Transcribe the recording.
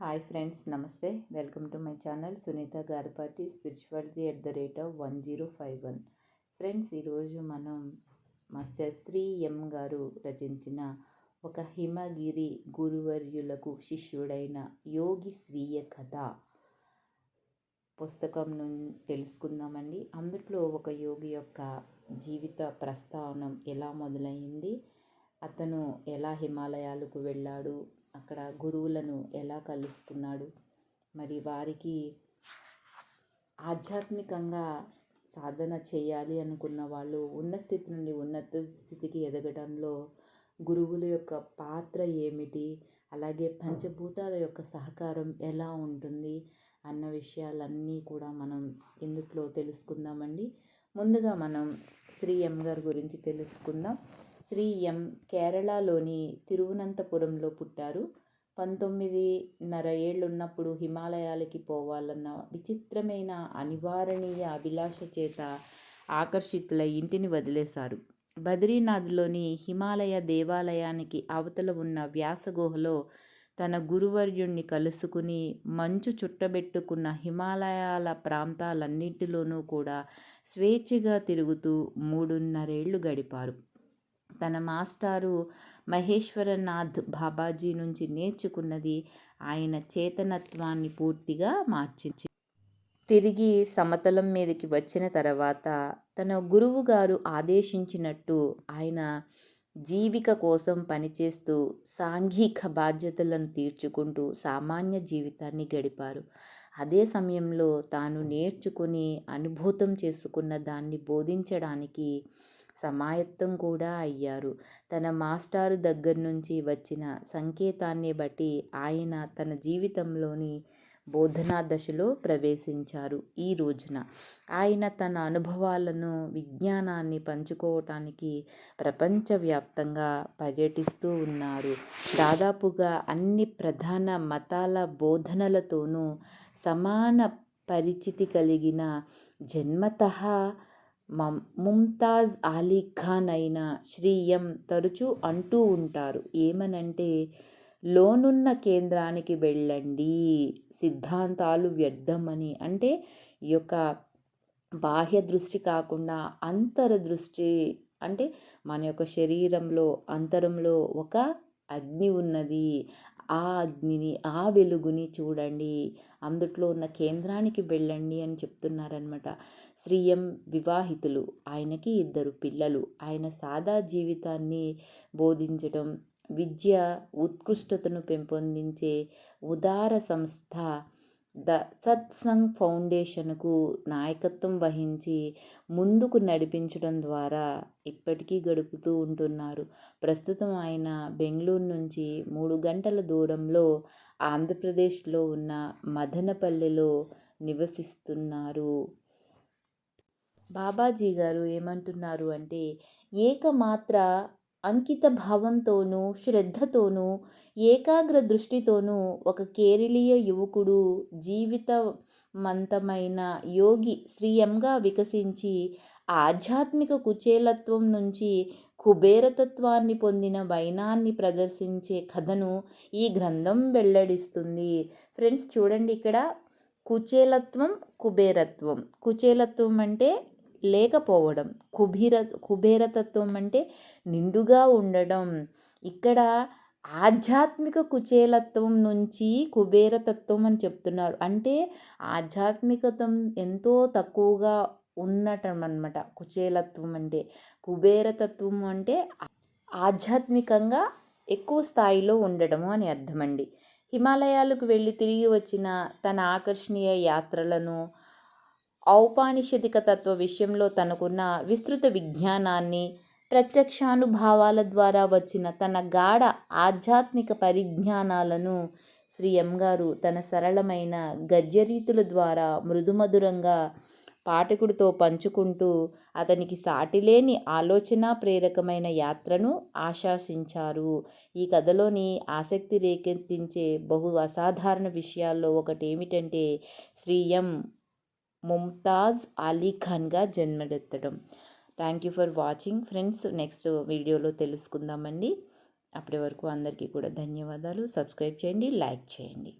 Hi friends నమస్తే. Welcome to my channel Sunitha Garipati spirituality at the rate of one zero five one. Friends ఈరోజు మనం master Shri ఎం గారు రచించిన ఒక హిమగిరి గురువర్యులకు శిష్యుడైన యోగి స్వీయ కథ పుస్తకం నుండి తెలుసుకుందామండి. అందుట్లో ఒక యోగి యొక్క జీవిత ప్రస్థానం ఎలా మొదలైంది? అతను ఎలా హిమాలయాలకు వెళ్ళాడు? అక్కడ గురువులను ఎలా కలుసుకున్నాడు? మరి వారికి ఆధ్యాత్మికంగా సాధన చేయాలి అనుకున్న వాళ్ళు ఉన్న స్థితి నుండి ఉన్నత స్థితికి ఎదగడంలో గురువుల యొక్క పాత్ర ఏమిటి? అలాగే పంచభూతాల యొక్క సహకారం ఎలా ఉంటుంది? అన్న విషయాలన్నీ కూడా మనం ఇందులో తెలుసుకుందామండి. ముందుగా మనం శ్రీ ఎం గారి గురించి తెలుసుకుందాం. శ్రీ ఎం. కేరళలోని తిరువనంతపురంలో పుట్టారు. పంతొమ్మిదిన్నర ఏళ్ళున్నప్పుడు హిమాలయాలకి పోవాలన్న విచిత్రమైన అనివారణీయ అభిలాష చేత ఆకర్షితులై ఇంటిని వదిలేశారు. బద్రీనాథ్లోని హిమాలయ దేవాలయానికి అవతల ఉన్న వ్యాసగుహలో తన గురువర్యుణ్ణి కలుసుకుని మంచు చుట్టబెట్టుకున్న హిమాలయాల ప్రాంతాలన్నింటిలోనూ కూడా స్వేచ్ఛగా తిరుగుతూ మూడున్నరేళ్ళు గడిపారు. తన మాస్టారు మహేశ్వరనాథ్ బాబాజీ నుంచి నేర్చుకున్నది ఆయన చేతనత్వాన్ని పూర్తిగా మార్చింది. తిరిగి సమతలం మీదకి వచ్చిన తర్వాత తన గురువు గారు ఆదేశించినట్టు ఆయన జీవిక కోసం పనిచేస్తూ సాంఘిక బాధ్యతలను తీర్చుకుంటూ సామాన్య జీవితాన్ని గడిపారు. అదే సమయంలో తాను నేర్చుకుని అనుభూతం చేసుకున్న దాన్ని బోధించడానికి సమాయత్తం కూడా అయ్యారు. తన మాస్టారు దగ్గర నుంచి వచ్చిన సంకేతాన్ని బట్టి ఆయన తన జీవితంలోని బోధనా దశలో ప్రవేశించారు ఈ రోజున. ఆయన తన అనుభవాలను విజ్ఞానాన్ని పంచుకోవటానికి ప్రపంచవ్యాప్తంగా పర్యటిస్తూ ఉన్నారు. దాదాపుగా అన్ని ప్రధాన మతాల బోధనలతోనూ సమాన పరిచితి కలిగిన జన్మత ముంతాజ్ అలీ ఖాన్ అయిన శ్రీ ఎం తరచూ అంటూ ఉంటారు. ఏమనంటే లోనున్న కేంద్రానికి వెళ్ళండి సిద్ధాంతాలు వ్యర్థమని. అంటే ఈ యొక్క బాహ్య దృష్టి కాకుండా అంతర దృష్టి అంటే మన యొక్క శరీరంలో అంతరంలో ఒక అగ్ని ఉన్నది. ఆ అగ్నిని ఆ వెలుగుని చూడండి. అందుట్లో ఉన్న కేంద్రానికి వెళ్ళండి అని చెప్తున్నారనమాట శ్రీయం వివాహితులు. ఆయనకి ఇద్దరు పిల్లలు. ఆయన సాదా జీవితాన్ని బోధించటం విద్య ఉత్కృష్టతను పెంపొందించే ఉదార సంస్థ ద సత్సంగ్ ఫౌండేషన్కు నాయకత్వం వహించి ముందుకు నడిపించడం ద్వారా ఇప్పటికీ గడుపుతూ ఉంటున్నారు. ప్రస్తుతం ఆయన బెంగళూరు నుంచి మూడు గంటల దూరంలో ఆంధ్రప్రదేశ్లో ఉన్న మదనపల్లెలో నివసిస్తున్నారు. బాబాజీ గారు ఏమంటున్నారు అంటే ఏకమాత్ర అంకిత భావంతోనూ శ్రద్ధతోనూ ఏకాగ్ర దృష్టితోనూ ఒక కేరళీయ యువకుడు జీవితమంతమైన యోగి శ్రీయంగా వికసించి ఆధ్యాత్మిక కుచేలత్వం నుంచి కుబేరతత్వాన్ని పొందిన వైనాన్ని ప్రదర్శించే కథను ఈ గ్రంథం వెల్లడిస్తుంది. ఫ్రెండ్స్ చూడండి ఇక్కడ. కుచేలత్వం కుబేరత్వం. కుచేలత్వం అంటే లేకపోవడం. కుబీర కుబేరతత్వం అంటే నిండుగా ఉండడం. ఇక్కడ ఆధ్యాత్మిక కుచేలత్వం నుంచి కుబేరతత్వం అని చెప్తున్నారు. అంటే ఆధ్యాత్మికతం ఎంతో తక్కువగా ఉండటం అనమాట కుచేలత్వం అంటే కుబేరతత్వం అంటే ఆధ్యాత్మికంగా ఎక్కువ స్థాయిలో ఉండడము అని అర్థమండి. హిమాలయాలకు వెళ్ళి తిరిగి వచ్చిన తన ఆకర్షణీయ యాత్రలను ఔపానిషదిక తత్వ విషయంలో తనకున్న విస్తృత విజ్ఞానాన్ని ప్రత్యక్షానుభావాల ద్వారా వచ్చిన తన గాఢ ఆధ్యాత్మిక పరిజ్ఞానాలను శ్రీ ఎం గారు తన సరళమైన గద్యరీతుల ద్వారా మృదుమధురంగా పాఠకుడితో పంచుకుంటూ అతనికి సాటిలేని ఆలోచన ప్రేరకమైన యాత్రను ఆశాసించారు. ఈ కథలోని ఆసక్తి రేకెత్తించే బహు అసాధారణ విషయాల్లో ఒకటి ఏమిటంటే శ్రీ ఎం ముంతాజ్ అలీ ఖాన్గా జన్మడెత్తడం thank you for watching friends. Next వీడియోలో తెలుసుకుందామండి. అప్పటి వరకు అందరికీ కూడా ధన్యవాదాలు. సబ్స్క్రైబ్ చేయండి లైక్ చేయండి.